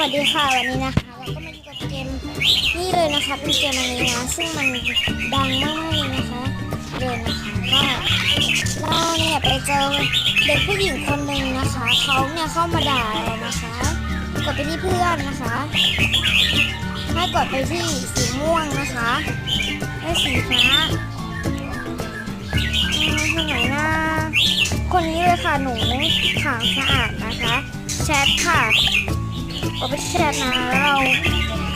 วัสดีค่ะวันนี้นะคะ เราก็มาอยู่กับเกมนี่เลยนะคะเป็นเกมอันนี้นะซึ่งมันดังมากเลยนะคะเลยนะคะก็เราเนี่ยไปเจอเด็กผู้หญิงคนหนึ่งนะคะเขาเนี่ยเข้ามาด่าเรานะคะ กดไปที่เพื่อนนะคะให้กดไปที่สีม่วงนะคะและสีฟ้าอืมคนไหนนะคนนี้เลยค่ะหนูขาวสะอาดนะคะแชทค่ะ ก็ไปเชทนะเรา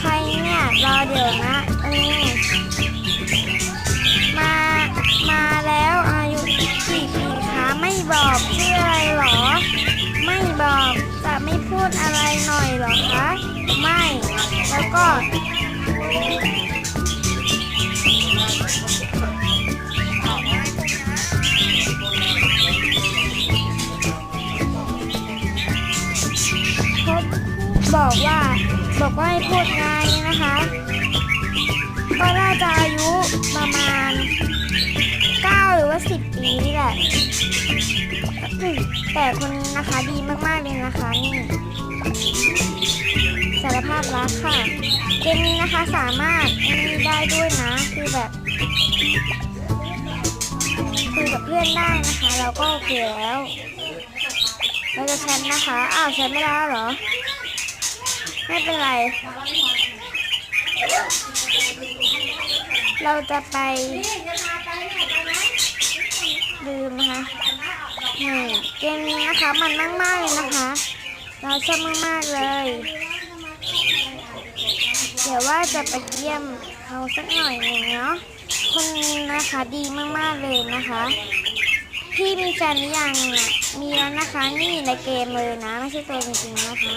ใครเนี่ยรอเดี๋ยวนะเออมามาแล้วอายุกี่ปีคะไม่บอกชื่ออะไรหรอ ไม่บอกจะไม่พูดอะไรหน่อยหรอคะไม่ แล้วก็ บอกว่าให้พูดไงนะคะ ก็น่าจะอายุประมาณ 9 หรือว่า 10 ปีนี่แหละ แต่คนนี้นะคะดีมากๆเลยนะคะนี่สารภาพรักค่ะเกมนี้นะคะสามารถนี่ได้ด้วยนะ คือแบบคุยกับเพื่อนได้นะคะ เราก็โอเคแล้วเราจะแชทนะคะ อ้าวแชทไม่ได้เหรอ ไม่เป็นไร เราจะไปลืมนะคะนี่เกมนี้นะคะ มันมากๆเลยนะคะ เราชอบมากๆเลย เดี๋ยวว่าจะไปเยี่ยมเขาสักหน่อยหนึ่งเนาะคนนี้นะคะดีมากๆเลยนะคะพี่มีแฟนหรือยังอะมีแล้วนะคะ นี่ในเกมเลยนะ ไม่ใช่ตัวจริงๆนะคะ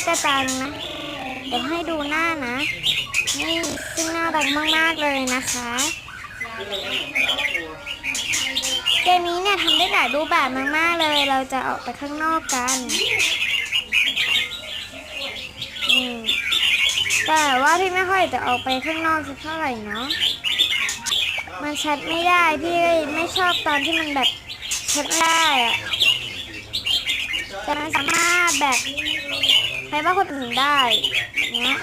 ชี้กระจังนะ เดี๋ยวให้ดูหน้านะ นี่ซึ่งน่ารักมากๆเลยนะคะ เกมนี้เนี่ยทำได้หลายรูปแบบมากๆเลย เราจะออกไปข้างนอกกันแต่ว่าพี่ไม่ค่อยจะออกไปข้างนอกสักเท่าไหร่เนาะ มันแชทไม่ได้พี่ไม่ชอบตอนที่มันแบบแชทไม่ได้อะแต่มันสามารถแบบ ใครว่าคนอื่นได้เนี้ย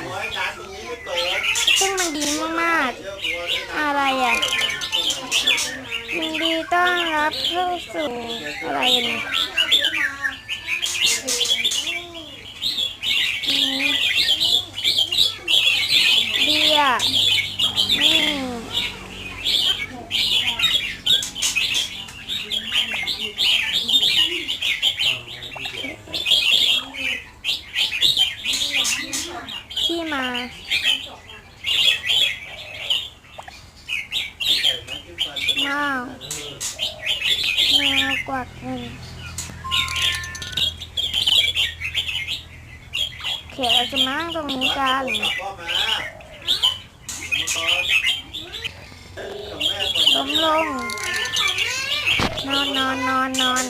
ซึ่งมันดีมากๆ อะไรอะยินดีต้อนรับเข้าสู่อะไรเนี่ยอืมดีอะอืม ที่ มาว้าวแมวกวักเงินโอเคเราจะมานั่งตรงนี้กันล้มลงนอนนอนนอนนอน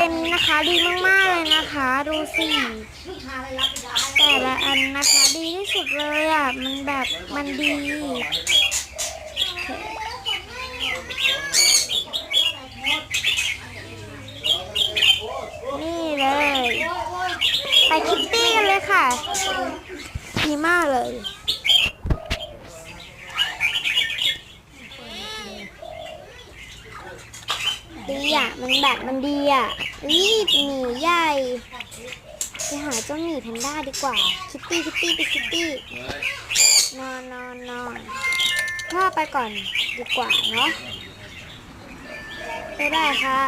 เกมนี้นะคะดีมากๆเลยนะคะ ดูสิแต่ละอันนะคะดีที่สุดเลยอะมันแบบมันดีนี่เลยไปคิตตี้กันเลยค่ะดีมากเลย ดีอะ มันแบบมันดีอะ รีบหนีใหญ่ ไปหาเจ้าหมีแพนด้าดีกว่า คิตตี้คิตตี้ไปคิตตี้ นอนนอนนอนพ่อไปก่อนดีกว่าเนาะบ๊ายบายค่ะ